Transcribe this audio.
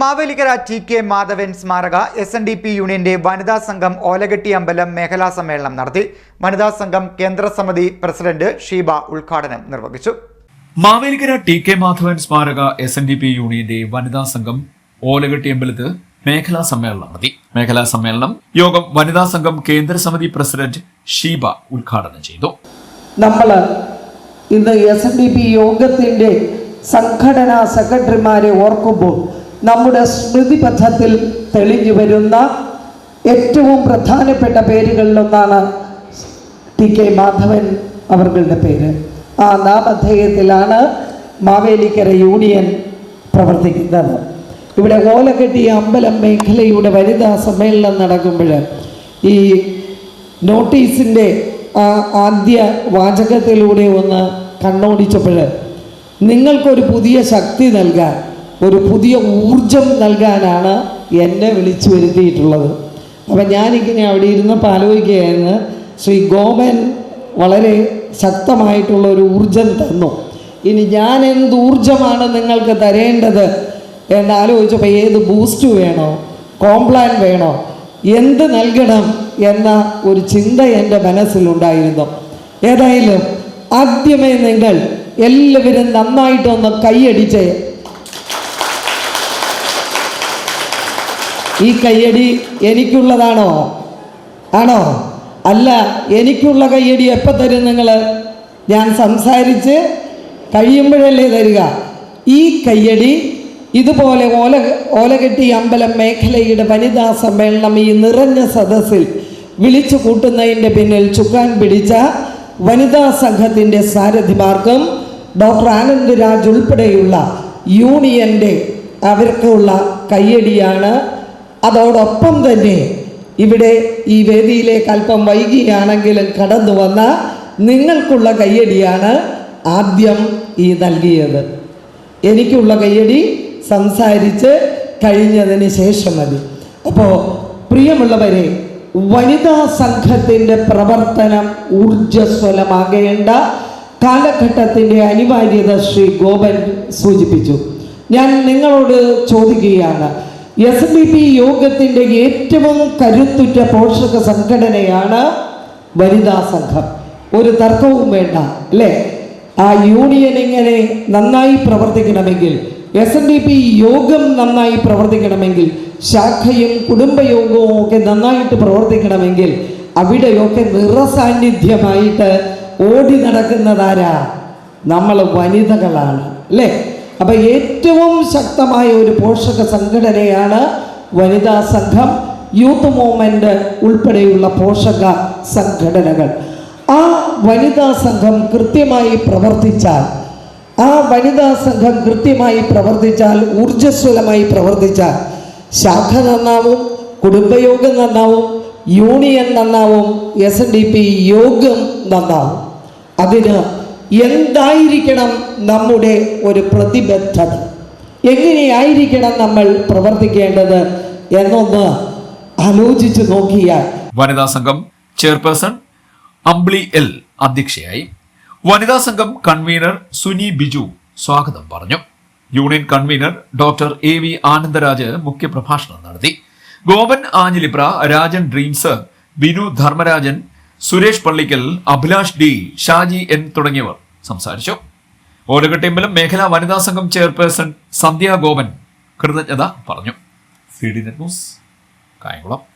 Mavelikkara T K Madhavan സ്മാരക S N D P യൂണിയന്റെ വനിതാ സംഘം ഓലഗട്ടി അമ്പലം മേഖലാ സമ്മേളനം നടത്തി. വനിതാ സംഘം കേന്ദ്ര സമിതി പ്രസിഡന്റ് ഷീബ ഉദ്ഘാടനം നിർവഹിച്ചു. മാവേലിക്കര ടി കെ മാധവൻ സ്മാരക എസ് എൻ ഡി പി യൂണിയന്റെ വനിതാ സംഘം ഓലഗട്ടി അമ്പലത്ത് മേഖലാ സമ്മേളനം നടത്തി. മേഖലാ സമ്മേളനം യോഗം വനിതാ സംഘം കേന്ദ്ര സമിതി പ്രസിഡന്റ് ഷീബ ഉദ്ഘാടനം ചെയ്തു. നമ്മൾ ഇന്ന് എസ് എൻ ഡി പി യോഗത്തിന്റെ സംഘടനാ സെക്രട്ടറിമാരെ ഓർക്കുമ്പോൾ നമ്മുടെ സ്മൃതിപഥത്തിൽ തെളിഞ്ഞു വരുന്ന ഏറ്റവും പ്രധാനപ്പെട്ട പേരുകളിലൊന്നാണ് ടി കെ മാധവൻ അവരുടെ പേര്. ആ നാമധേയത്തിലാണ് മാവേലിക്കര യൂണിയൻ പ്രവർത്തിക്കുന്നത്. ഇവിടെ ഓലക്കെട്ടി അമ്പലം മേഖലയുടെ വനിതാ സമ്മേളനം നടക്കുമ്പോൾ ഈ നോട്ടീസിന്റെ ആ ആദ്യ വാചകത്തിലൂടെ ഒന്ന് കണ്ണോടിച്ചപ്പോൾ നിങ്ങൾക്കൊരു പുതിയ ശക്തി നൽകാൻ ഒരു പുതിയ ഊർജം നൽകാനാണ് എന്നെ വിളിച്ചു വരുത്തിയിട്ടുള്ളത്. അപ്പം ഞാനിങ്ങനെ അവിടെ ഇരുന്നപ്പോൾ ആലോചിക്കുകയായിരുന്നു. ശ്രീ ഗോപൻ വളരെ ശക്തമായിട്ടുള്ള ഒരു ഊർജം തന്നു. ഇനി ഞാൻ എന്ത് ഊർജമാണ് നിങ്ങൾക്ക് തരേണ്ടത് എന്ന് ആലോചിച്ചപ്പോൾ ഏത് ബൂസ്റ്റ് വേണോ കോംപ്ലാൻ വേണോ എന്ത് നൽകണം എന്ന ഒരു ചിന്ത എന്റെ മനസ്സിലുണ്ടായിരുന്നു. ഏതായാലും ആദ്യമേ നിങ്ങൾ എല്ലാവരും നന്നായിട്ടൊന്ന് കൈയടിച്ച് ഈ കയ്യടി എനിക്കുള്ളതാണോ? ആണോ? അല്ല എനിക്കുള്ള കയ്യടി എപ്പോൾ തരും നിങ്ങൾ ഞാൻ സംസാരിച്ച് കഴിയുമ്പോഴല്ലേ തരിക. ഈ കയ്യടി ഇതുപോലെ ഓല ഓലകെട്ടി അമ്പലം മേഖലയുടെ വനിതാ സമ്മേളനം ഈ നിറഞ്ഞ സദസ്സിൽ വിളിച്ചു കൂട്ടുന്നതിന്റെ പിന്നിൽ ചുക്കാൻ പിടിച്ച വനിതാ സംഘത്തിന്റെ സാരഥിമാർക്കും ഡോക്ടർ ആനന്ദ് രാജ് ഉൾപ്പെടെയുള്ള യൂണിയന്റെ അവർക്കുള്ള കയ്യടിയാണ് അതോടൊപ്പം തന്നെ ഇവിടെ ഈ വേദിയിലേക്ക് അല്പം വൈകിയാണെങ്കിലും കടന്നു വന്ന നിങ്ങൾക്കുള്ള കയ്യടിയാണ് ആദ്യം ഈ നൽകിയത്. എനിക്കുള്ള കയ്യടി സംസാരിച്ച് കഴിഞ്ഞതിന് ശേഷം മതി. അപ്പോൾ പ്രിയമുള്ളവരെ വനിതാ സംഘത്തിന്റെ പ്രവർത്തനം ഊർജസ്വലമാകേണ്ട കാലഘട്ടത്തിന്റെ അനിവാര്യത ശ്രീ ഗോപൻ സൂചിപ്പിച്ചു. ഞാൻ നിങ്ങളോട് ചോദിക്കുകയാണ് എസ് ഡി പി യോഗത്തിന്റെ ഏറ്റവും കരുത്തുറ്റ പോഷക സംഘടനയാണ് വനിതാ സംഘം. ഒരു തർക്കവും വേണ്ട അല്ലേ? ആ യൂണിയൻ എങ്ങനെ നന്നായി പ്രവർത്തിക്കണമെങ്കിൽ എസ് എൻ ഡി പി യോഗം നന്നായി പ്രവർത്തിക്കണമെങ്കിൽ ശാഖയും കുടുംബയോഗവും ഒക്കെ നന്നായിട്ട് പ്രവർത്തിക്കണമെങ്കിൽ അവിടെയൊക്കെ നിറസാന്നിധ്യമായിട്ട് ഓടി നടക്കുന്നതാരാ? നമ്മൾ വനിതകളാണ് അല്ലേ? അപ്പം ഏറ്റവും ശക്തമായ ഒരു പോഷക സംഘടനയാണ് വനിതാ സംഘം യൂത്ത് മൂവ്മെന്റ് ഉൾപ്പെടെയുള്ള പോഷക സംഘടനകൾ. ആ വനിതാ സംഘം കൃത്യമായി പ്രവർത്തിച്ചാൽ ആ വനിതാ സംഘം കൃത്യമായി പ്രവർത്തിച്ചാൽ ഊർജസ്വലമായി പ്രവർത്തിച്ചാൽ ശാഖ നന്നാവും കുടുംബയോഗം നന്നാവും യൂണിയൻ നന്നാവും എസ് എൻ ഡി പി യോഗം നന്നാവും. അതിന് എന്തായിരിക്കണം നമ്മുടെ ഒരു പ്രതിബദ്ധത? എങ്ങനെയായിരിക്കണം നമ്മൾ പ്രവർത്തിക്കേണ്ടത് എന്നൊന്ന് ആലോചിച്ച് നോക്കിയാൽ. വനിതാ സംഘം ചെയർപേഴ്സൺ അംബ്ലി എൽ അധ്യക്ഷയായി. വനിതാ സംഘം കൺവീനർ സുനി ബിജു സ്വാഗതം പറഞ്ഞു. Union convener doctor A V Anandaraj മുഖ്യപ്രഭാഷണം നടത്തി. Gopan Anjilipra Rajan dreams Binu Dharmarajan Suresh Pallikkal Abhilash D Shaji N തുടങ്ങിയവർ സംസാരിച്ചു. ഓലകട്ടിയമ്പലം മേഖലാ വനിതാ സംഘം ചെയർപേഴ്സൺ സന്ധ്യ ഗോപൻ കൃതജ്ഞത പറഞ്ഞു. C D net news Kayamkulam.